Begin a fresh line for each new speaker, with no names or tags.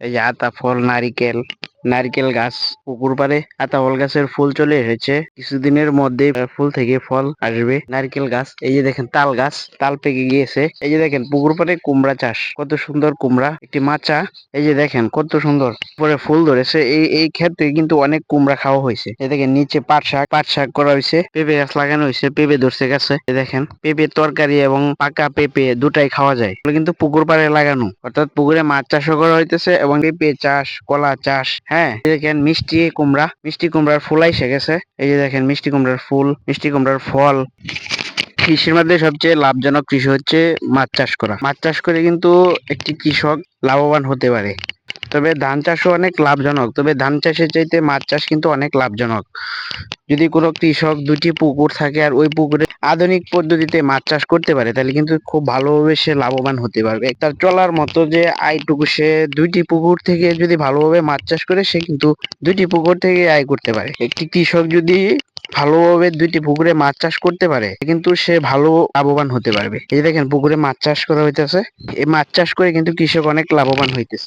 এই যে আতা ফল নারিকেল নারকেল গাছ, পুকুর পাড়ে আতা ফল গাছের ফুল চলে এসেছে। কিছুদিনের মধ্যে ফুল থেকে ফল আসবে। নারকেল গাছ, এই যে দেখেন তাল গাছ, তাল পেকে গিয়েছে। এই যে দেখেন, পুকুর পাড়ে কুমড়া চাষ। কত সুন্দর কুমড়া, একটি মাচা। এই যে দেখেন, কত সুন্দর। পরে ফুল ধরেছে। এই এই ক্ষেত্রে কিন্তু অনেক কুমড়া খাওয়া হয়েছে। এই দেখেন, নিচে পাট শাক পাট শাক করা হয়েছে। পেঁপে গাছ লাগানো হয়েছে, পেঁপে ধরছে গাছে। এই দেখেন, পেঁপে তরকারি এবং পাকা পেঁপে দুটাই খাওয়া যায়। কিন্তু পুকুর পাড়ে লাগানো। অর্থাৎ পুকুরে মাছ চাষও করা হইতেছে এবং পেঁপে চাষ, কলা চাষ হ্যাঁ এই দেখেন মিষ্টি কুমড়া, মিষ্টি কুমড়ার ফুল আইসে গেছে। এই যে দেখেন মিষ্টি কুমড়ার ফুল, মিষ্টি কুমড়ার ফল। কৃষির মধ্যে সবচেয়ে লাভজনক কৃষি হচ্ছে মাছ চাষ করা। মাছ চাষ করে কিন্তু একটি কৃষক লাভবান হতে পারে। তবে ধান চাষও অনেক লাভজনক, তবে ধান চাষের চাইতে মাছ চাষ কিন্তু অনেক লাভজনক। যদি কোনো কৃষক দুটি পুকুর থাকে আর ওই পুকুরে আধুনিক পদ্ধতিতে মাছ চাষ করতে পারে, তাহলে কিন্তু খুব ভালোভাবে সে লাভবান হতে পারবে। তার চলার মতো যে আয়টুকু সে দুইটি পুকুর থেকে যদি ভালোভাবে মাছ চাষ করে, সে কিন্তু দুইটি পুকুর থেকে আয় করতে পারে। একটি কৃষক যদি ভালোভাবে দুইটি পুকুরে মাছ চাষ করতে পারে, কিন্তু সে ভালো লাভবান হতে পারবে। এই দেখেন পুকুরে মাছ চাষ করা হইতেছে। এই মাছ চাষ করে কিন্তু কৃষক অনেক লাভবান হইতেছে।